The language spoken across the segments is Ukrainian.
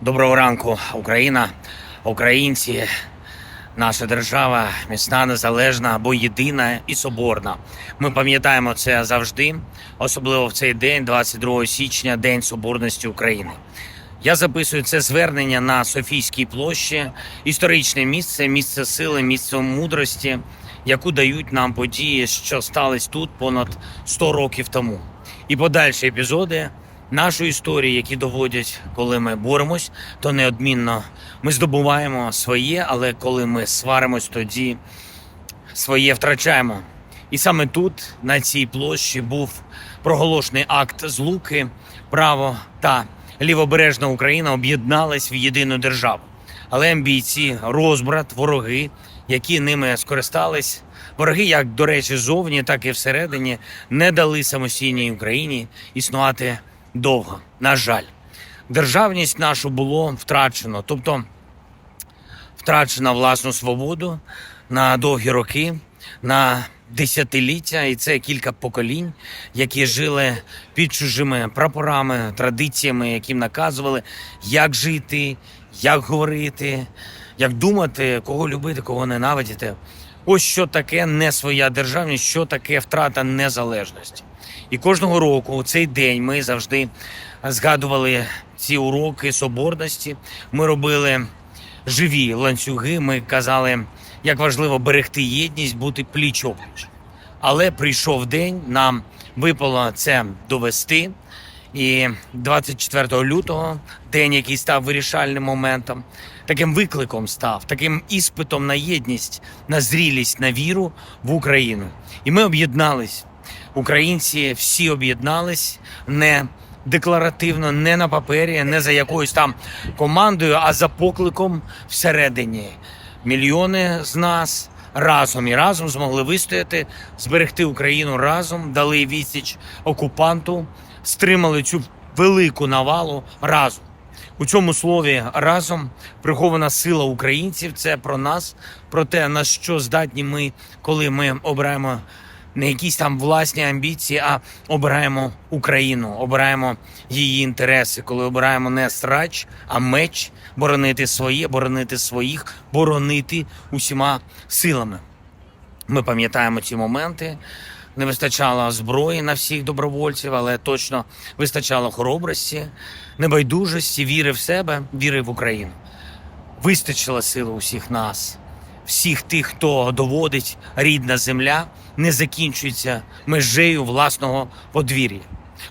Доброго ранку, Україна, українці, наша держава міцна, незалежна або єдина і соборна. Ми пам'ятаємо це завжди, особливо в цей день, 22 січня, День Соборності України. Я записую це звернення на Софійській площі, історичне місце, місце сили, місце мудрості, яку дають нам події, що стались тут понад 100 років тому. І подальші епізоди нашої історії, які доводять, коли ми боремось, то неодмінно ми здобуваємо своє, але коли ми сваримось, тоді своє втрачаємо. І саме тут, на цій площі, був проголошений акт злуки, право та лівобережна Україна об'єднались в єдину державу. Але амбіції, розбрат, вороги, які ними скористались, вороги, як до речі, зовні, так і всередині, не дали самостійній Україні існувати довго. На жаль, державність нашу було втрачено, тобто втрачена власну свободу на довгі роки, на десятиліття, і це кілька поколінь, які жили під чужими прапорами, традиціями, яким наказували, як жити, як говорити, як думати, кого любити, кого ненавидіти. Ось що таке не своя державність, що таке втрата незалежності. І кожного року у цей день ми завжди згадували ці уроки соборності. Ми робили живі ланцюги. Ми казали, як важливо берегти єдність, бути пліч опліч. Але прийшов день, нам випало це довести. І 24 лютого, день, який став вирішальним моментом, таким викликом став, таким іспитом на єдність, на зрілість, на віру в Україну. І ми об'єднались. Українці всі об'єднались не декларативно, не на папері, не за якоюсь там командою, а за покликом всередині. Мільйони з нас разом і разом змогли вистояти, зберегти Україну разом, дали відсіч окупанту, стримали цю велику навалу разом. У цьому слові разом прихована сила українців. Це про нас, про те, на що здатні ми, коли ми обираємо не якісь там власні амбіції, а обираємо Україну, обираємо її інтереси, коли обираємо не срач, а меч, боронити своє, боронити своїх, боронити усіма силами. Ми пам'ятаємо ці моменти. Не вистачало зброї на всіх добровольців, але точно вистачало хоробрості, небайдужості, віри в себе, віри в Україну. Вистачило сили усіх нас, всіх тих, хто доводить рідна земля, не закінчується межею власного подвір'я.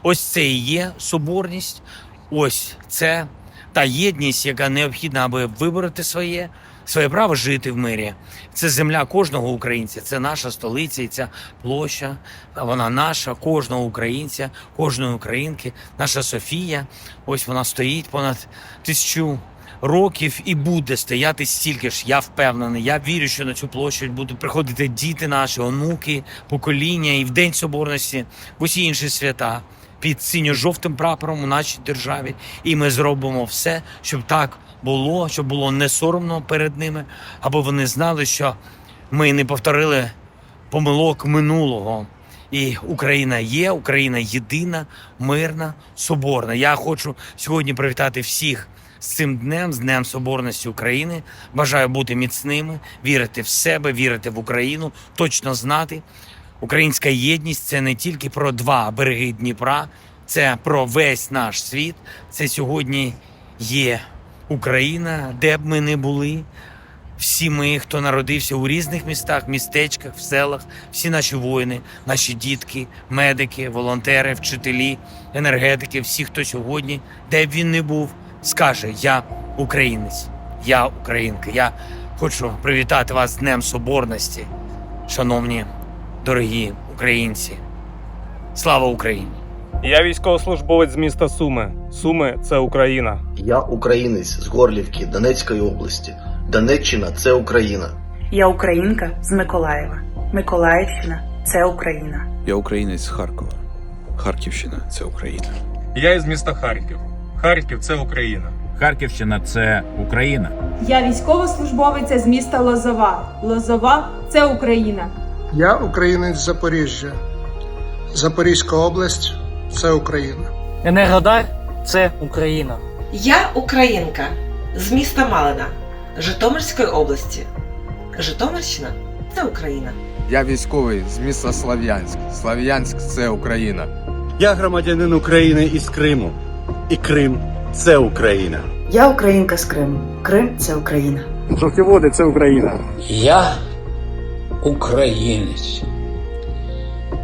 Ось це і є соборність, ось це та єдність, яка необхідна, аби вибороти своє, своє право жити в мирі. Це земля кожного українця, це наша столиця, і ця площа. Вона наша, кожного українця, кожної українки, наша Софія. Ось вона стоїть понад тисячу років і буде стояти стільки ж. Я впевнений. Я вірю, що на цю площу будуть приходити діти наші, онуки, покоління і в День Соборності, в усі інші свята під синьо-жовтим прапором у нашій державі. І ми зробимо все, щоб так було, щоб було не соромно перед ними, аби вони знали, що ми не повторили помилок минулого. І Україна є, Україна єдина, мирна, соборна. Я хочу сьогодні привітати всіх з цим днем, з Днем Соборності України. Бажаю бути міцними, вірити в себе, вірити в Україну, точно знати. Українська єдність це не тільки про два береги Дніпра, це про весь наш світ. Це сьогодні є Україна, де б ми не були. Всі ми, хто народився у різних містах, містечках, в селах, всі наші воїни, наші дітки, медики, волонтери, вчителі, енергетики, всі, хто сьогодні, де б він не був, скаже: Я українець, я українка. Я хочу привітати вас з Днем Соборності, шановні, дорогі українці. Слава Україні! Я військовослужбовець з міста Суми. Суми це Україна. Я українець з Горлівки Донецької області. Донеччина це Україна. Я українка з Миколаєва. Миколаївщина це Україна. Я українець з Харкова. Харківщина це Україна. Я із міста Харків. Харків це Україна. Харківщина це Україна. Я військовослужбовиця з міста Лозова. Лозова це Україна. Я українець з Запоріжжя. Запорізька область це Україна. Енергодар це Україна. Я українка з міста Малина Житомирської області. Житомирщина це Україна. Я військовий з міста Слов'янськ. Слов'янськ це Україна. Я громадянин України із Криму. І Крим це Україна. Я українка з Криму. Крим це Україна. Жовтіводи це Україна. Я українець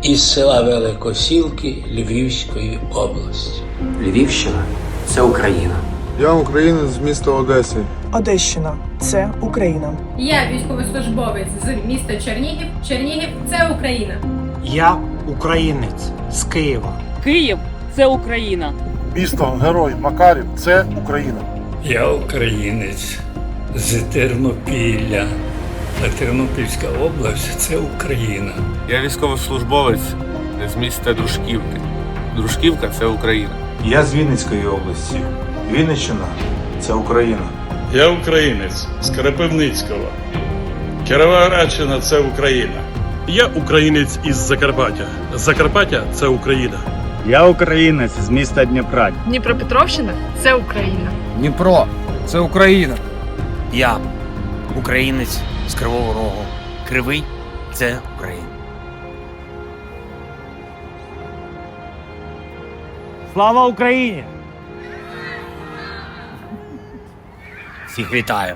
із села Великосілки Львівської області. Львівщина це Україна. Я українець з міста Одеси. Одещина це Україна. Я військовослужбовець з міста Чернігів. Чернігів це Україна. Я українець з Києва. Київ це Україна. Місто Герой Макарів це Україна. Я українець з Тернопілля. А Тернопільська область це Україна. Я військовослужбовець з міста Дружківки. Дружківка це Україна. Я з Вінницької області. Вінниччина це Україна. Я українець з Карапивницького. Кіровоградщина це Україна. Я українець із Закарпаття. Закарпаття це Україна. Я українець з міста Дніпра. Дніпропетровщина це Україна. Дніпро це Україна. Я українець з Кривого Рогу. Кривий це Україна. Слава Україні! Всіх вітаю.